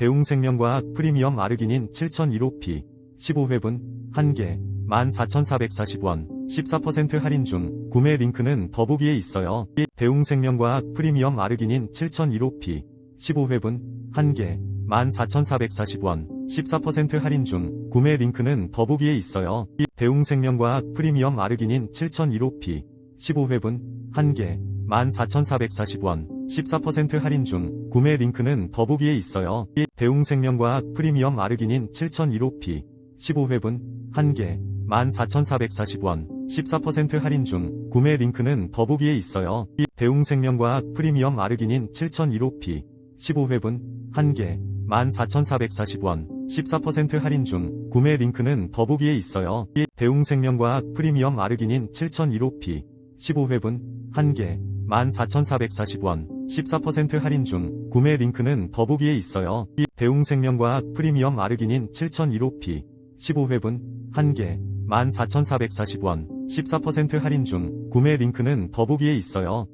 대웅생명과학 프리미엄 아르기닌 7001호피 15회분 1개 14,440원 14% 할인 중 구매 링크는 더보기에 있어요. 대웅생명과학 프리미엄 아르기닌 7001호피 15회분 1개 14,440원 14% 할인 중 구매 링크는 더보기에 있어요. 대웅생명과학 프리미엄 아르기닌 7001호피 15회분 1개 14,440원 14% 할인 중 구매 링크는 더보기에 있어요. 대웅생명과학 프리미엄 아르기닌 7001호피 15회분 1개 14,440원 14% 할인 중 구매 링크는 더보기에 있어요. 대웅생명과학 프리미엄 아르기닌 7001호피 15회분 1개 14,440원 14% 할인 중 구매 링크는 더보기에 있어요. 대웅생명과학 프리미엄 아르기닌 7001호피 15회분 1개 14,440원 14% 할인 중 구매 링크는 더보기에 있어요. 대웅생명과학 프리미엄 아르기닌 7001호피 15회분 1개 14,440원 14% 할인 중 구매 링크는 더보기에 있어요.